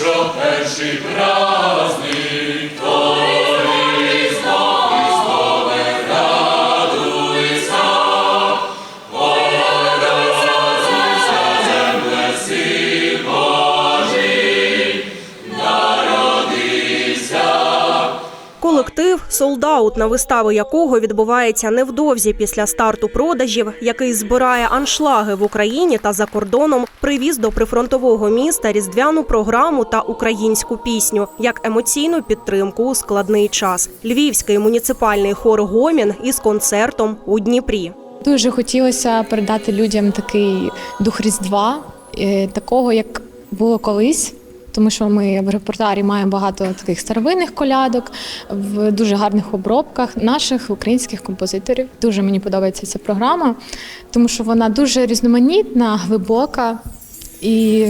що перший праздник солдаут, на виставу якого відбувається невдовзі після старту продажів, який збирає аншлаги в Україні та за кордоном, привіз до прифронтового міста різдвяну програму та українську пісню як емоційну підтримку у складний час. Львівський муніципальний хор Гомін із концертом у Дніпрі. Дуже хотілося передати людям такий дух Різдва, е, такого, як було колись. Тому що ми в репертуарі маємо багато таких старовинних колядок в дуже гарних обробках наших українських композиторів. Дуже мені подобається ця програма, тому що вона дуже різноманітна, глибока, і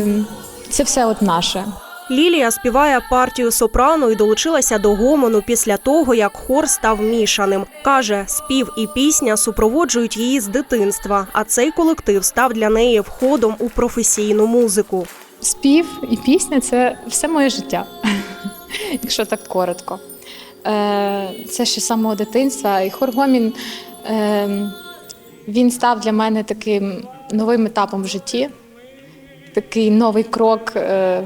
це все от наше. Лілія співає партію сопрано і долучилася до гомону після того, як хор став мішаним. Каже, спів і пісня супроводжують її з дитинства, а цей колектив став для неї входом у професійну музику. Спів і пісня це все моє життя, якщо так коротко. Е, Це ще з самого дитинства. І Хоргомін е, він став для мене таким новим етапом в житті, такий новий крок е,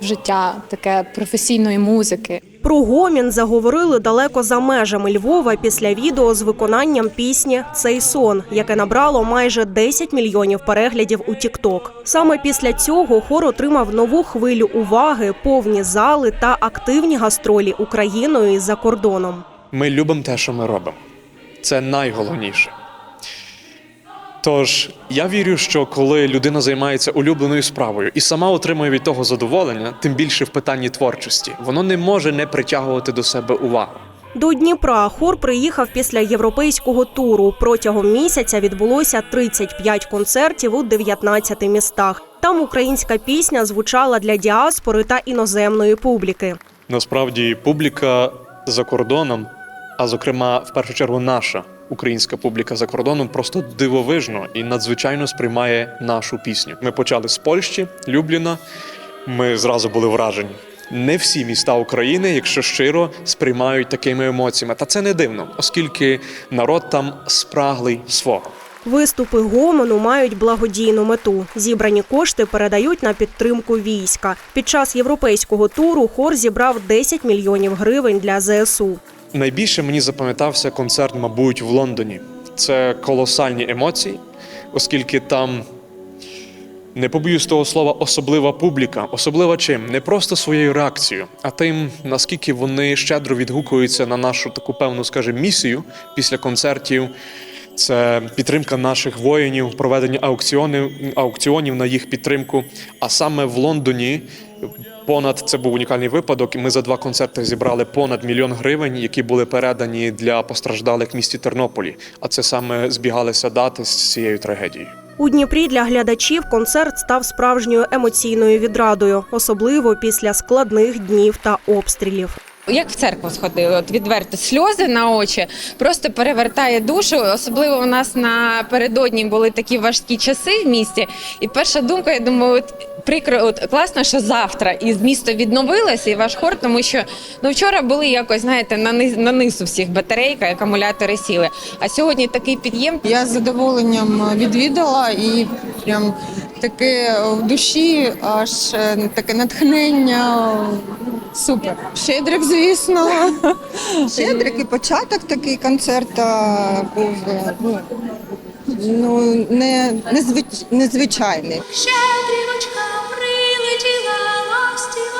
в життя, таке професійної музики. Про гомін заговорили далеко за межами Львова після відео з виконанням пісні Цей сон, яке набрало майже 10 мільйонів переглядів у Тікток. Саме після цього хор отримав нову хвилю уваги, повні зали та активні гастролі Україною і за кордоном. Ми любимо те, що ми робимо. Це найголовніше. Тож я вірю, що коли людина займається улюбленою справою і сама отримує від того задоволення, тим більше в питанні творчості, воно не може не притягувати до себе увагу. До Дніпра хор приїхав після європейського туру. Протягом місяця відбулося 35 концертів у 19 містах. Там українська пісня звучала для діаспори та іноземної публіки. Насправді, публіка за кордоном, а зокрема, в першу чергу, наша українська публіка за кордоном, просто дивовижно і надзвичайно сприймає нашу пісню. Ми почали з Польщі, Любліна. Ми зразу були вражені. Не всі міста України, якщо щиро, сприймають такими емоціями. Та це не дивно, оскільки народ там спраглий свого. Виступи гомону мають благодійну мету. Зібрані кошти передають на підтримку війська. Під час європейського туру хор зібрав 10 мільйонів гривень для ЗСУ. Найбільше мені запам'ятався концерт, мабуть, в Лондоні. Це колосальні емоції, оскільки там, не побоюсь того слова, особлива публіка. Особлива чим? Не просто своєю реакцією, а тим, наскільки вони щедро відгукуються на нашу таку певну, скажімо, місію після концертів. Це підтримка наших воїнів, проведення аукціонів, аукціонів на їх підтримку. А саме в Лондоні понад це був унікальний випадок. Ми за два концерти зібрали понад мільйон гривень, які були передані для постраждалих в місті Тернополі. А це саме збігалися дати з цією трагедією. У Дніпрі для глядачів концерт став справжньою емоційною відрадою, особливо після складних днів та обстрілів. Як в церкву сходили, от відверто сльози на очі, просто перевертає душу. Особливо у нас напередодні були такі важкі часи в місті. І перша думка, я думаю, от прикро, от класно, що завтра і місто відновилося, і ваш хор, тому що ну вчора були якось, знаєте, на низ на низ у всіх батарейка, акумулятори сіли. А сьогодні такий під'єм. Я з задоволенням відвідала і прям таке в душі, аж е, таке натхнення. Супер. Щедрик, звісно. Щедрик і початок такий концерт був е, ну, ну не, незвич, незвичайний. Щедрівочка прилетіла, ластівочка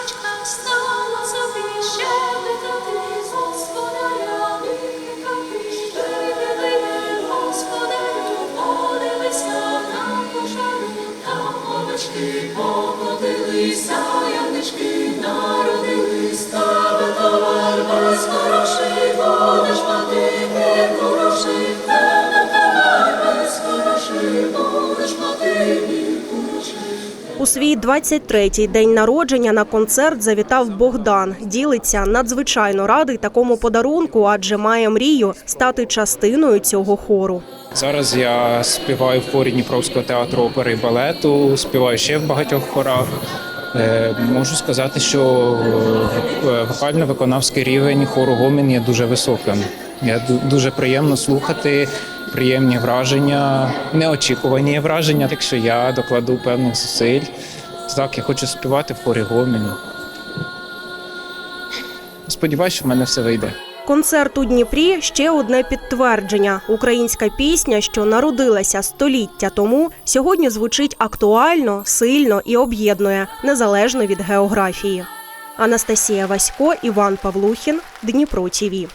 У свій 23-й день народження на концерт завітав Богдан. Ділиться надзвичайно радий такому подарунку, адже має мрію стати частиною цього хору. Зараз я співаю в хорі Дніпровського театру опери і балету, співаю ще в багатьох хорах. Е, Можу сказати, що е, вокально-виконавський рівень хору Гомін є дуже високим. Я дуже приємно слухати, приємні враження, неочікувані враження. Якщо я докладу певних зусиль, так я хочу співати в хорі Гомін. Сподіваюсь, що в мене все вийде. Концерт у Дніпрі ще одне підтвердження. Українська пісня, що народилася століття тому, сьогодні звучить актуально, сильно і об'єднує, незалежно від географії. Анастасія Васько, Іван Павлухін, Дніпро ТІВІ.